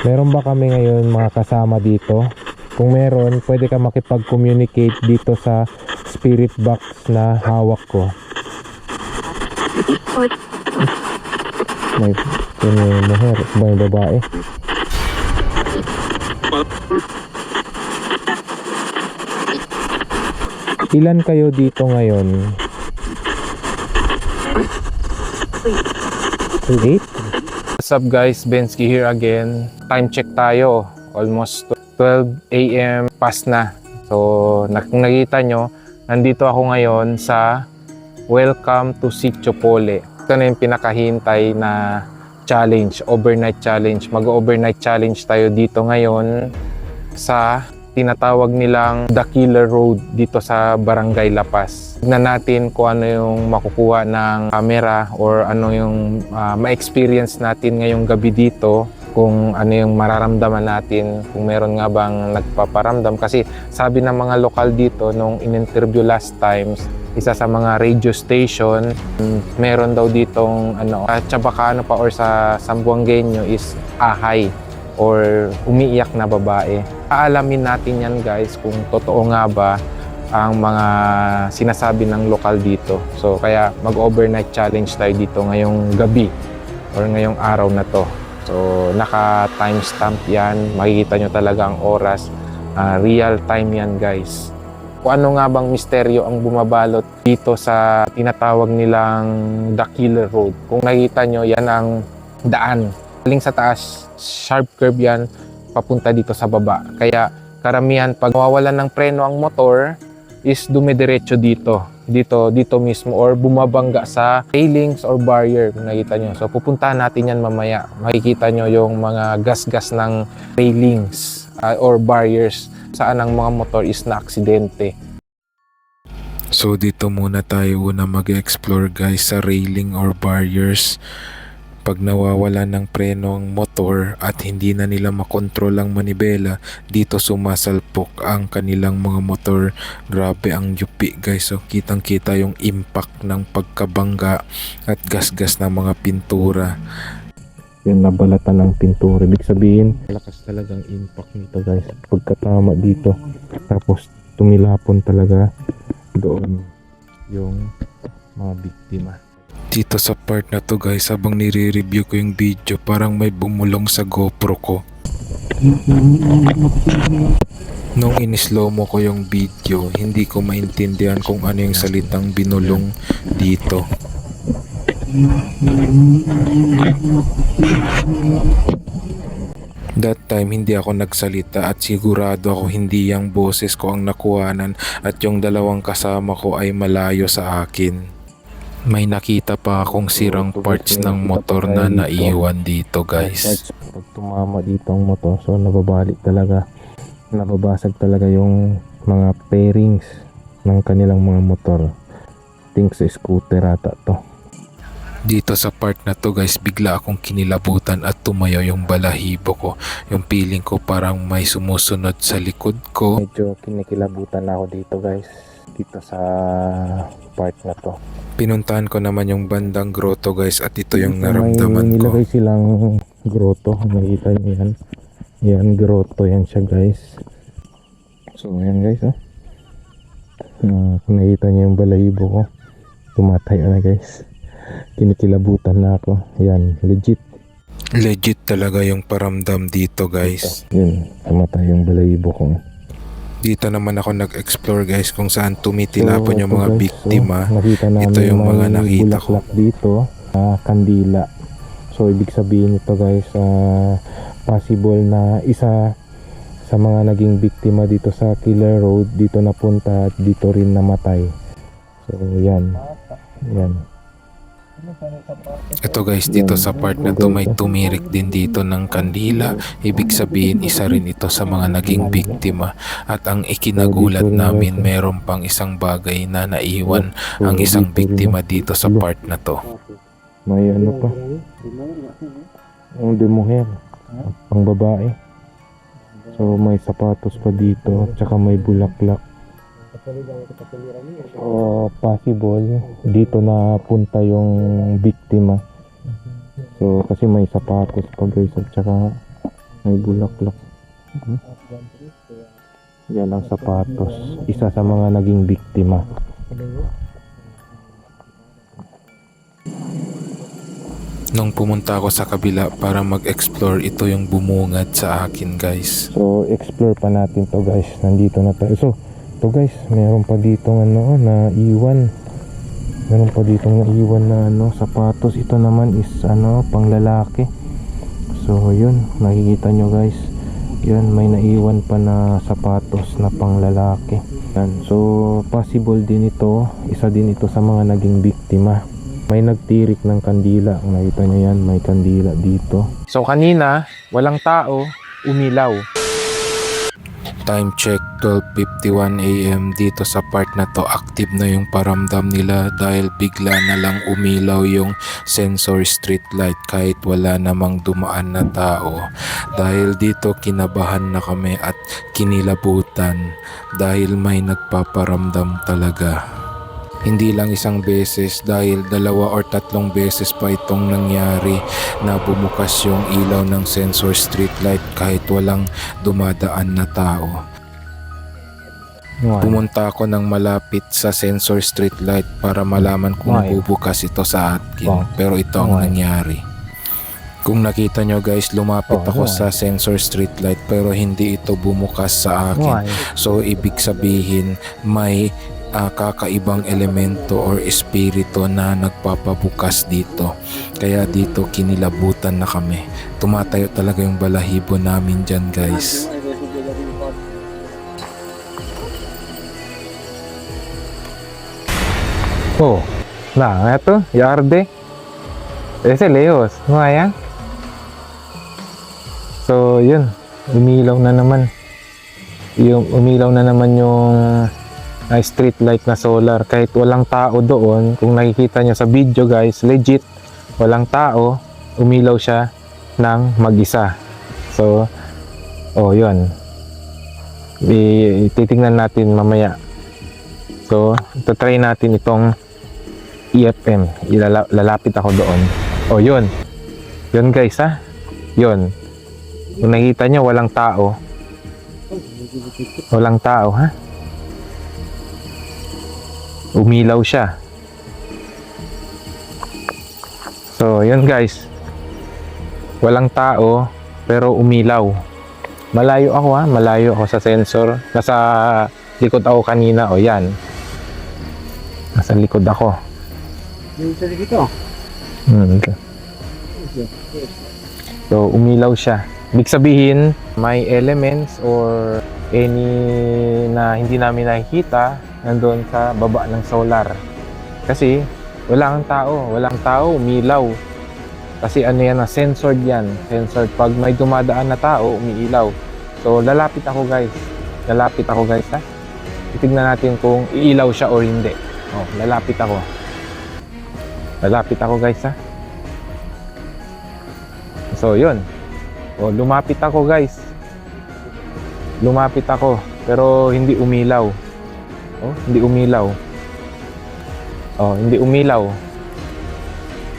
Meron ba kami ngayon mga kasama dito? Kung meron, pwede ka makipag-communicate dito sa spirit box na hawak ko. May may muher, may babae. Ilan kayo dito ngayon? Eight? What's up guys, Bensky here again. Time check tayo. Almost 12 a.m. past na. So, kung nakita nyo, nandito ako ngayon sa Welcome to Sitio. Ito na yung pinakahintay na challenge, overnight challenge. Mag-overnight challenge tayo dito ngayon sa tinatawag nilang The Killer Road dito sa Barangay Lapas. Tignan natin kung ano yung makukuha ng camera or ano yung ah, ma-experience natin ngayong gabi dito kung ano yung mararamdaman natin kung meron nga bang nagpaparamdam kasi sabi ng mga lokal dito nung in-interview last times isa sa mga radio station meron daw ditong ano sa Chabacano pa or sa Sambuangueño is ahay or umiiyak na babae. Aalamin natin yan guys kung totoo nga ba ang mga sinasabi ng lokal dito. So kaya mag-overnight challenge tayo dito ngayong gabi or ngayong araw na to. So naka timestamp yan, makikita nyo talaga ang oras. Ah, real time yan guys. Kung ano nga bang misteryo ang bumabalot dito sa tinatawag nilang The Killer Road. Kung nakita nyo, yan ang daan galing sa taas, sharp curve yan, papunta dito sa baba. Kaya karamihan pag mawawalan ng preno ang motor, is dumidiretso dito. Dito, dito mismo or bumabangga sa railings or barrier kung nakita nyo. So pupuntahan natin yan mamaya. Makikita nyo yung mga gas-gas ng railings ah, or barriers saan ang mga motor is na aksidente. So dito muna tayo una mag-explore guys sa railing or barriers. Pag nawawala ng preno ang motor at hindi na nila makontrol ang manibela, dito sumasalpok ang kanilang mga motor. Grabe ang yupi guys. So kitang kita yung impact ng pagkabangga at gasgas ng mga pintura. Yung nabalatan ng pintura. Ibig sabihin, malakas talagang impact nito guys. Pagkatama dito. Tapos tumilapon talaga doon yung mga biktima. Dito sa part na to guys habang nire-review ko yung video parang may bumulong sa GoPro ko. Nung in-slow mo ko yung video, hindi ko maintindihan kung ano yung salitang binulong dito. That time hindi ako nagsalita at sigurado ako hindi yung boses ko ang nakuhanan at yung dalawang kasama ko ay malayo sa akin. May nakita pa akong sirang parts ng motor na naiwan dito guys. Pag tumama dito ang motor, so nababalik talaga. Nababasag talaga yung mga pairings ng kanilang mga motor. Think sa scooter ata to. Dito sa part na to guys bigla akong kinilabutan at tumayo yung balahibo ko. Yung feeling ko parang may sumusunod sa likod ko. Medyo kinikilabutan ako dito guys. Dito sa part na to. Pinuntahan ko naman yung bandang grotto guys at ito yung May naramdaman ko. nilagay silang grotto. Nakita niyo yan. Yan, grotto yan siya guys. So, yan guys oh. Ah, kung nakita niyo yung balahibo ko, tumatay na guys. Kinikilabutan na ako. Yan, legit. Legit talaga yung paramdam dito guys. Yun, tumatay yung balahibo ko. Dito naman ako nag-explore guys kung saan tumitilapon yung ito, mga guys, biktima. so, nakita namin Ito yung mga nakita ko. dito, ah, kandila. So ibig sabihin ito guys, ah, possible na isa sa mga naging biktima dito sa Killer Road dito napunta at dito rin namatay. So yan. Yan. Ito guys, dito sa part na to may tumirik din dito ng kandila. Ibig sabihin isa rin ito sa mga naging biktima. At ang ikinagulat namin meron pang isang bagay na naiwan ang isang biktima dito sa part na to. May ano pa? Ang de mujer. Pang babae. So may sapatos pa dito, tsaka may bulaklak. So possible dito na punta yung biktima. So kasi may sapatos pa guys at tsaka May bulaklak. Hmm? Yan ang sapatos. Isa sa mga naging biktima. Nung pumunta ako sa kabila para mag-explore, ito yung bumungad sa akin guys. So, explore pa natin to guys. Nandito na tayo. So, to guys, meron pa dito ano, na iwan. Meron pa dito na iwan na ano, sapatos. Ito naman is ano, pang lalaki. So, yun. Nakikita nyo guys. Yan, may naiwan pa na sapatos na pang lalaki. Yan. So, possible din ito. Isa din ito sa mga naging biktima. May nagtirik ng kandila. Nakita nyo yan, may kandila dito. So, kanina, walang tao, umilaw. Time check 12.51 am dito sa part na to active na yung paramdam nila dahil bigla na lang umilaw yung sensor street light kahit wala namang dumaan na tao. Dahil dito kinabahan na kami at kinilabutan dahil may nagpaparamdam talaga. Hindi lang isang beses dahil dalawa or tatlong beses pa itong nangyari na bumukas yung ilaw ng sensor street light kahit walang dumadaan na tao. Pumunta ako ng malapit sa sensor street light para malaman kung bubukas ito sa akin. Pero ito ang nangyari. Kung nakita nyo guys, lumapit ako sa sensor street light pero hindi ito bumukas sa akin. So ibig sabihin may ah, kakaibang elemento or espiritu na nagpapabukas dito. Kaya dito kinilabutan na kami. Tumatayo talaga yung balahibo namin dyan guys. Oh, nah, eto, yarde. Ese lejos, no ayan. So, yun, umilaw na naman. Yung umilaw na naman yung ah, street light na solar. Kahit walang tao doon, kung nakikita nyo sa video guys, legit, walang tao, umilaw siya ng mag-isa. So, oh, yun. I- titingnan natin mamaya. So, try natin itong EFM. Ilala- lalapit ako doon. O, yun. Yun guys, ha? Yun. Kung nakita nyo, walang tao. Walang tao, ha? Umilaw siya. So, yun guys. Walang tao, pero umilaw. Malayo ako ha, malayo ako sa sensor. Nasa likod ako kanina, o yan. Nasa likod ako. Hmm. So, umilaw siya. Ibig sabihin, may elements or any na hindi namin nakikita nandun sa baba ng solar. Kasi, wala ang tao. Walang tao, umilaw. Kasi ano yan, censored yan. Censored. Pag may dumadaan na tao, umiilaw. So, lalapit ako guys. Lalapit ako guys ha. Titignan natin kung iilaw siya or hindi. Oh, lalapit ako. Lalapit ako guys ha. So yun. O lumapit ako guys. Lumapit ako pero hindi umilaw. Oh, hindi umilaw. Oh, hindi umilaw.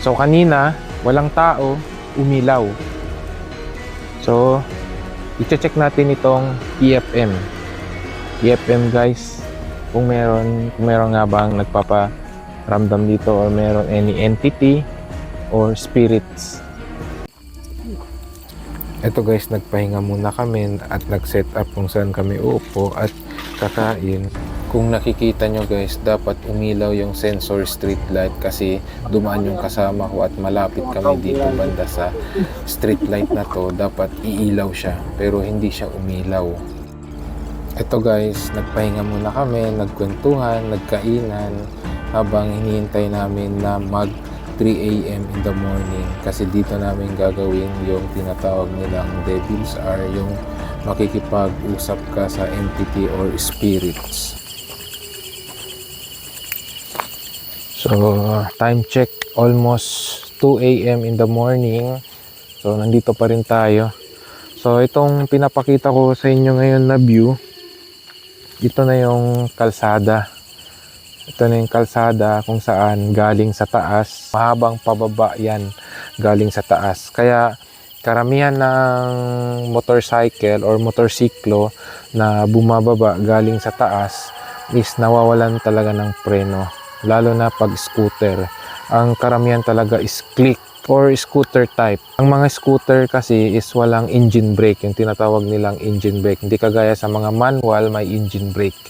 So kanina walang tao, umilaw. So i-check natin itong EFM. EFM guys. Kung meron, kung meron nga bang nagpaparamdam dito or meron any entity or spirits Ito guys, nagpahinga muna kami at nag-set up kung saan kami uupo at kakain. Kung nakikita nyo guys, dapat umilaw yung sensor street light kasi dumaan yung kasama ko at malapit kami dito banda sa street light na to. Dapat iilaw siya pero hindi siya umilaw. Ito guys, nagpahinga muna kami, nagkwentuhan, nagkainan habang hinihintay namin na mag 3 a.m. in the morning kasi dito namin gagawin yung tinatawag nilang Devil's Hour yung makikipag-usap ka sa entity or spirits. So, time check almost 2 a.m. in the morning. So, nandito pa rin tayo. So, itong pinapakita ko sa inyo ngayon na view, ito na yung kalsada. Ito na yung kalsada kung saan galing sa taas. Mahabang pababa yan galing sa taas. Kaya karamihan ng motorcycle or motorsiklo na bumababa galing sa taas is nawawalan talaga ng preno lalo na pag scooter ang karamihan talaga is click or scooter type ang mga scooter kasi is walang engine brake yung tinatawag nilang engine brake hindi kagaya sa mga manual may engine brake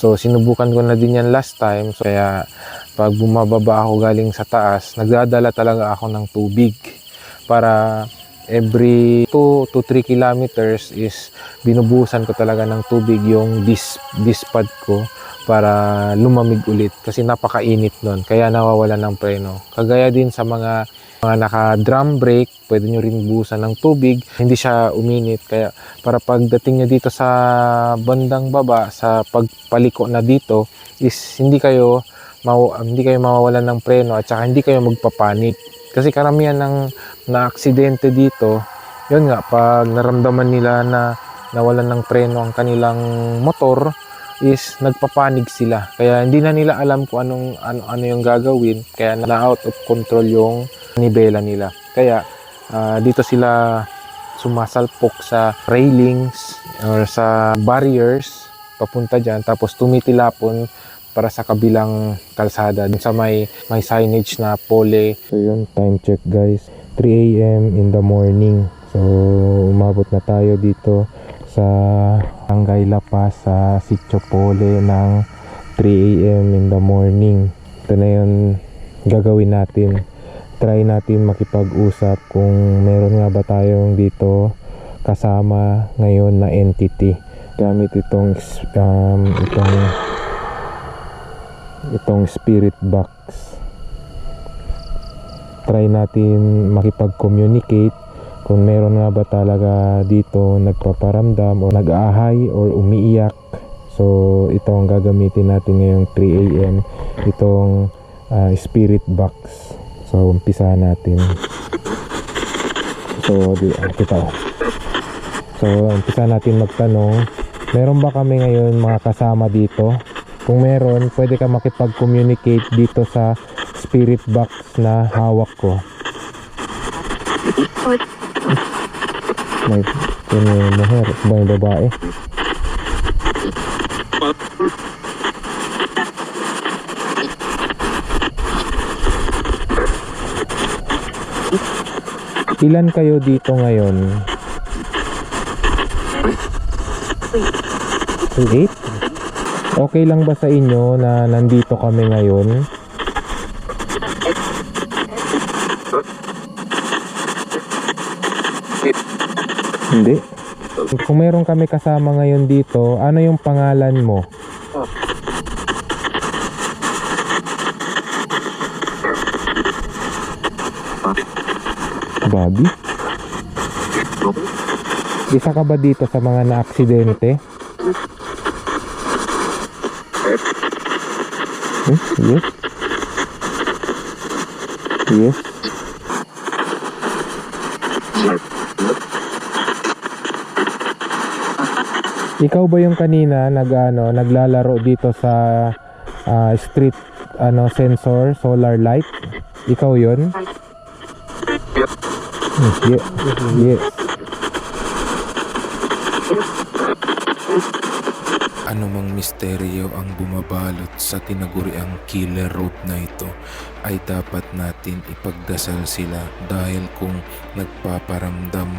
so sinubukan ko na din yan last time. So, kaya pag bumababa ako galing sa taas nagdadala talaga ako ng tubig para every 2 to 3 kilometers is binubusan ko talaga ng tubig yung disc, disc pad ko para lumamig ulit kasi napakainit nun. Kaya nawawala ng preno. Kagaya din sa mga mga naka drum brake pwede nyo rin buhusan ng tubig. Hindi siya uminit. Kaya para pagdating nyo dito sa bandang baba sa pagpaliko na dito is hindi kayo maw- hindi kayo mawawalan ng preno at saka hindi kayo magpapanik. Kasi karamihan ng na aksidente dito yun nga pag naramdaman nila na nawalan ng preno ang kanilang motor is nagpapanig sila. Kaya hindi na nila alam kung anong ano, ano yung gagawin. Kaya na out of control yung nibela nila. Kaya ah, dito sila sumasalpok sa railings or sa barriers papunta dyan. Tapos tumitilapon para sa kabilang kalsada dun sa may may signage na pole. So yun time check guys. 3 a.m. in the morning. So umabot na tayo dito sa Barangay La Paz sa Sitio Pole ng 3 a.m. in the morning. Ito na yun gagawin natin. Try natin makipag-usap kung meron nga ba tayong dito kasama ngayon na entity. Gamit itong um, itong itong spirit box. Try natin makipag-communicate kung meron nga ba talaga dito nagpaparamdam o nag-ahay or umiiyak. So ito ang gagamitin natin ngayong 3 a.m. itong ah, spirit box. So umpisa natin. So di, ah, kita. So umpisa natin magtanong. Meron ba kami ngayon mga kasama dito? Kung meron pwede ka makipag-communicate dito sa spirit box na hawak ko may yun yung muher ba yung babae. Ilan kayo dito ngayon? 8 okay lang ba sa inyo na nandito kami ngayon Hindi. Kung meron kami kasama ngayon dito, ano yung pangalan mo? Bobby? Isa ka ba dito sa mga na-aksidente? Hmm? Yes? Yes? Ikaw ba yung kanina nag ano, naglalaro dito sa ah, street ano sensor solar light? Ikaw 'yon? Yeah. yeah. Anumang misteryo ang bumabalot sa tinaguriang killer road na ito ay dapat natin ipagdasal sila dahil kung nagpaparamdam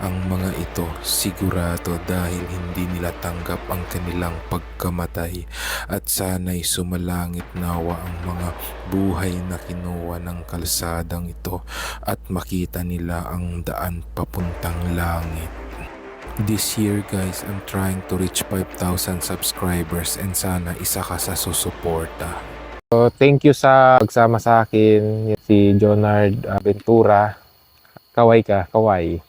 ang mga ito sigurado dahil hindi nila tanggap ang kanilang pagkamatay at sana'y sumalangit nawa ang mga buhay na kinuha ng kalsadang ito at makita nila ang daan papuntang langit. This year guys, I'm trying to reach 5,000 subscribers and sana isa ka sa susuporta. So, thank you sa pagsama sa akin si Jonard ah, Ventura. Kaway ka, kaway.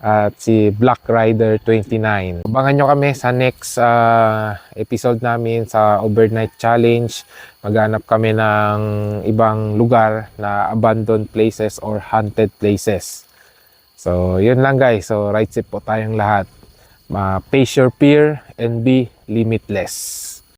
At si Black Rider 29. Abangan nyo kami sa next ah, episode namin sa Overnight Challenge. Maghanap kami ng ibang lugar na abandoned places or haunted places. So, yun lang guys. So, right safe po tayong lahat. Ma- face your fear and be limitless.